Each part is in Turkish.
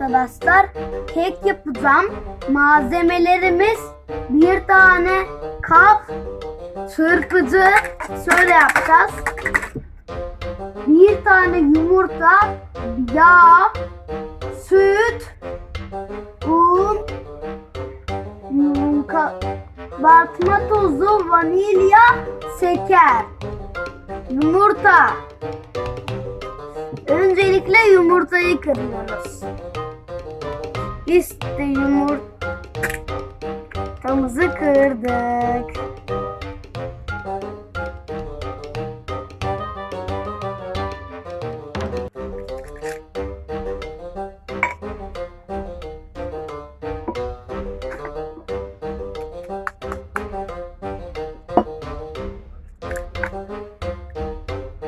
arkadaşlar kek yapacağım. Malzemelerimiz bir tane kap, çırpıcı, şöyle yapacağız. Bir tane yumurta, yağ, süt, un, kabartma tozu, vanilya, şeker, yumurta. Öncelikle yumurtayı kırıyoruz. İşte yumurtamızı kırdık.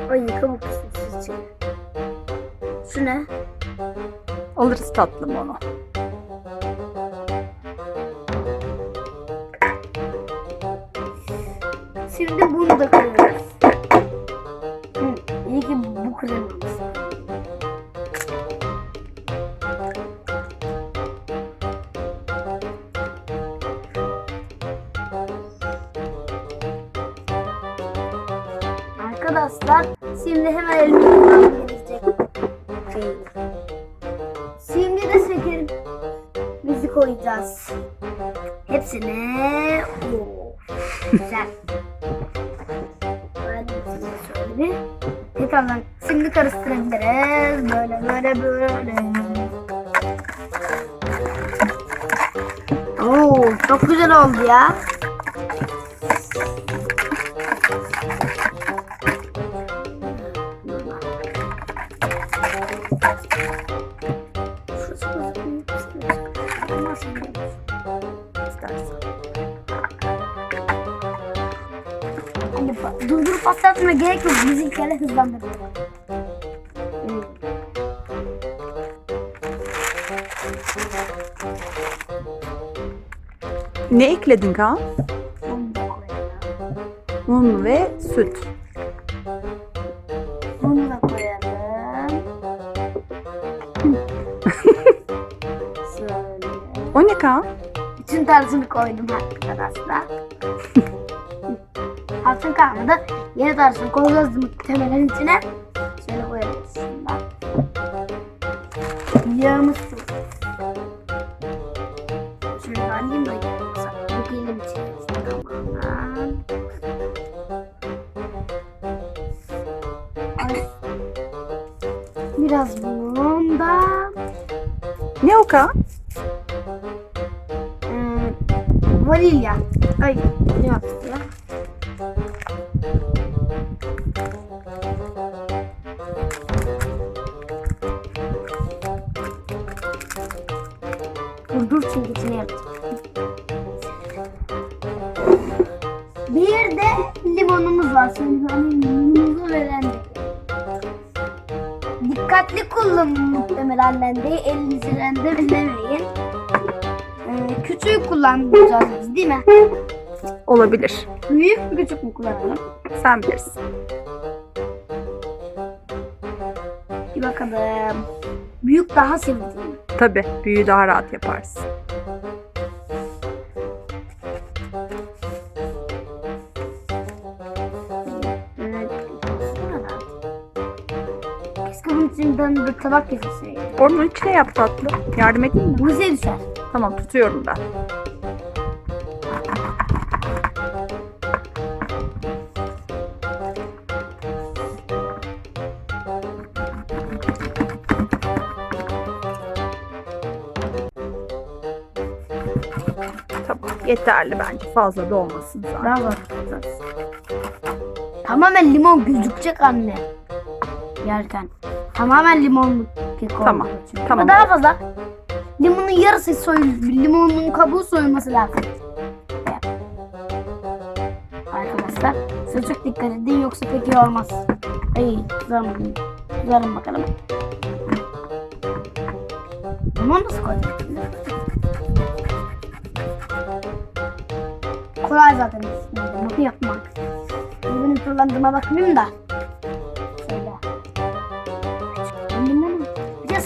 Ay kabuk sizce. Şu ne? Alırız tatlım onu. Şimdi bunu da. Hı, iyi ki bu kırılmamış. Arkadaşlar şimdi hemen elimizden gelecek. Şey. Şimdi de şekerimizi koyacağız. Hepsine. Oo, güzel. Şöyle tekrardan şimdi karıştırabiliriz. Böyle böyle böyle. Oo, çok güzel oldu ya. Durdurup patlatmaya gerek yok. Bizimkilerle hızlandırır. Hmm. Ne ekledin Kaan? Un ve süt. Bunu da koyalım. Şöyle. O ne Kaan? Bütün tarzını koydum arkadaşlar. Altın kalmadı. Yeni tarzını koyacağız muhtemelen içine. Şöyle koyalım şundan. Yağımız çok. Şöyle alayım da. Dökelim içerisine tamamen. Ay. Biraz bundan. Ne o Kaan? Hmm, vanilya. Ay ne yaptı Bir de limonumuz var. Şimdi hani limonumuzu veren. Dikkatli kullanın muhtemelen rendeyi. Elinizi rendelemeyin. Ee, küçüğü kullanacağız biz değil mi? Olabilir. Büyük mü küçük mü kullanalım? Sen bilirsin. Bir bakalım. Büyük daha sevdiğim. Tabii büyüğü daha rahat yaparsın. Bunun içinden bir tabak kesilseydi. Onun içine yap tatlı. Yardım edeyim mi? Bu bize düşer. Tamam tutuyorum ben. Tamam yeterli bence fazla da olmasın zaten. Var. Tamamen limon gözükecek anne. Yerken. Tamamen limonlu kek oldu Tamam, tamam. Ama daha fazla. Limonun yarısı soyul, limonun kabuğu soyulması lazım. Arkadaşlar size çok dikkat edin yoksa pek iyi olmaz. Ay kızarım. Kızarım bakalım. Limon nasıl koyduk? Kolay zaten. Bunu yapmak. Benim kullandığıma bakmayayım da.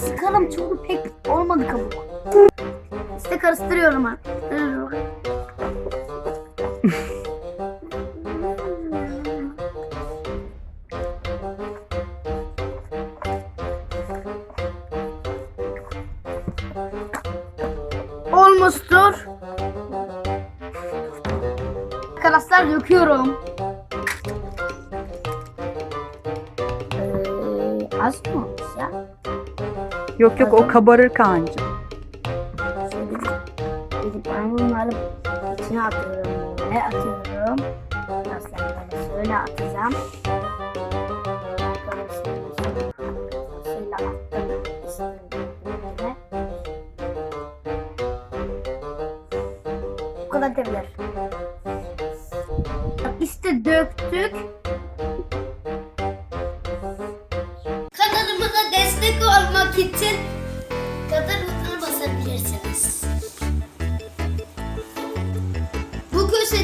Karıştıralım çünkü pek olmadı kabuk. İşte karıştırıyorum ha. Olmuştur. Arkadaşlar döküyorum. Ee, az mı olmuş ya? Yok yok o kabarır Kaan'cığım. Ben bunları içine atıyorum böyle atıyorum. Arkadaşlar böyle şöyle atacağım. Şöyle attım. Bu kadar tebilir.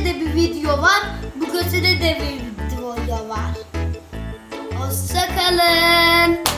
Köşede bir video var, bu köşede de bir video var. Hoşçakalın.